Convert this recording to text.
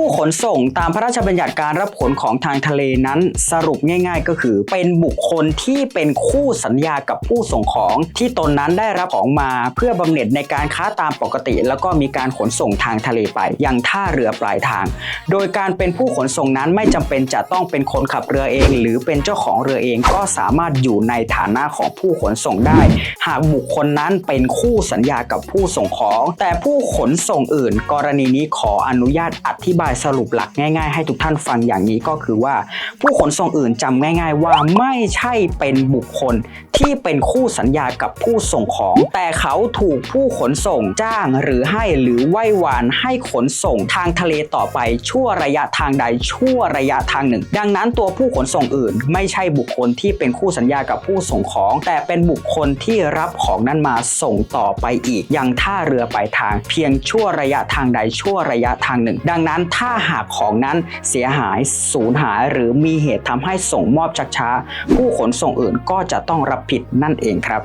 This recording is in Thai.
ผู้ขนส่งตามพระราชบัญญัติการรับขนของทางทะเลนั้นสรุปง่าย ๆ ก็คือ เป็นบุคคลที่เป็นคู่สัญญากับผู้ส่งของที่ตนนั้นได้รับของมา เพื่อบำเหน็จในการค้าตามปกติ แล้วก็มีการขนส่งทางทะเลไป ยังท่าเรือปลายทาง โดยการเป็นผู้ขนส่งนั้นไม่จำเป็นจะต้องเป็นคนขับเรือเอง หรือเป็นเจ้าของเรือเองก็สามารถอยู่ในฐานะของผู้ขนส่งได้ หากบุคคลนั้นเป็นคู่สัญญากับผู้ส่งของ แต่ผู้ขนส่งอื่น กรณีนี้ขออนุญาตอธิบายสรุปหลักง่าย ๆ ให้ทุกท่านฟังอย่างนี้ก็คือว่า ผู้ขนส่งอื่นจำง่าย ๆ ว่าไม่ใช่เป็นบุคคล ที่เป็นคู่สัญญากับผู้ส่งของ แต่เขาถูกผู้ขนส่งจ้างหรือให้หรือไหว้วานให้ขนส่งทางทะเลต่อไปชั่วระยะทางใดชั่วระยะทางหนึ่ง ดังนั้นตัวผู้ขนส่งอื่น ไม่ใช่บุคคลที่เป็นคู่สัญญากับผู้ส่งของ แต่เป็นบุคคลที่รับของนั้นมาส่งต่อไปอีกยังท่าเรือปลายทาง เพียงชั่วระยะทางใดชั่วระยะทางหนึ่ง ดังนั้นถ้าหากของนั้นเสียหายสูญหาย หรือมีเหตุทำให้ส่งมอบชักช้า ผู้ขนส่งอื่นก็จะต้องรับผิดนั่นเองครับ